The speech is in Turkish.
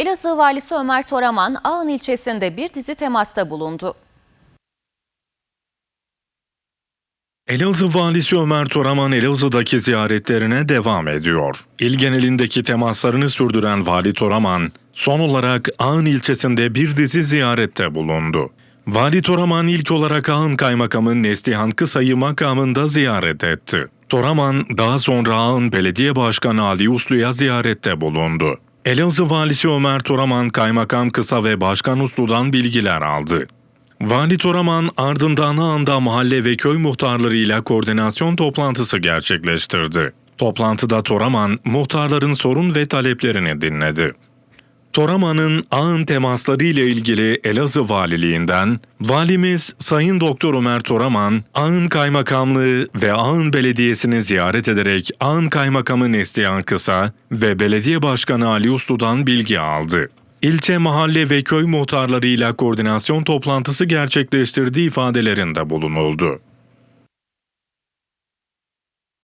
Elazığ Valisi Ömer Toraman, Ağın ilçesinde bir dizi temasta bulundu. Elazığ Valisi Ömer Toraman Elazığ'daki ziyaretlerine devam ediyor. İl genelindeki temaslarını sürdüren Vali Toraman, son olarak Ağın ilçesinde bir dizi ziyarette bulundu. Vali Toraman ilk olarak Ağın Kaymakamı Neslihan Kısay'ı makamında ziyaret etti. Toraman daha sonra Ağın Belediye Başkanı Ali Uslu'ya ziyarette bulundu. Elazığ Valisi Ömer Toraman Kaymakam Kısa ve Başkan Uslu'dan bilgiler aldı. Vali Toraman ardından anda mahalle ve köy muhtarlarıyla koordinasyon toplantısı gerçekleştirdi. Toplantıda Toraman muhtarların sorun ve taleplerini dinledi. Toraman'ın ağın temasları ile ilgili Elazığ Valiliğinden Valimiz Sayın Doktor Ömer Toraman, Ağın Kaymakamlığı ve Ağın Belediyesi'ni ziyaret ederek Ağın Kaymakamı Neslihan Kısa ve Belediye Başkanı Ali Uslu'dan bilgi aldı. İlçe, mahalle ve köy muhtarlarıyla koordinasyon toplantısı gerçekleştirdiği ifadelerinde bulunuldu.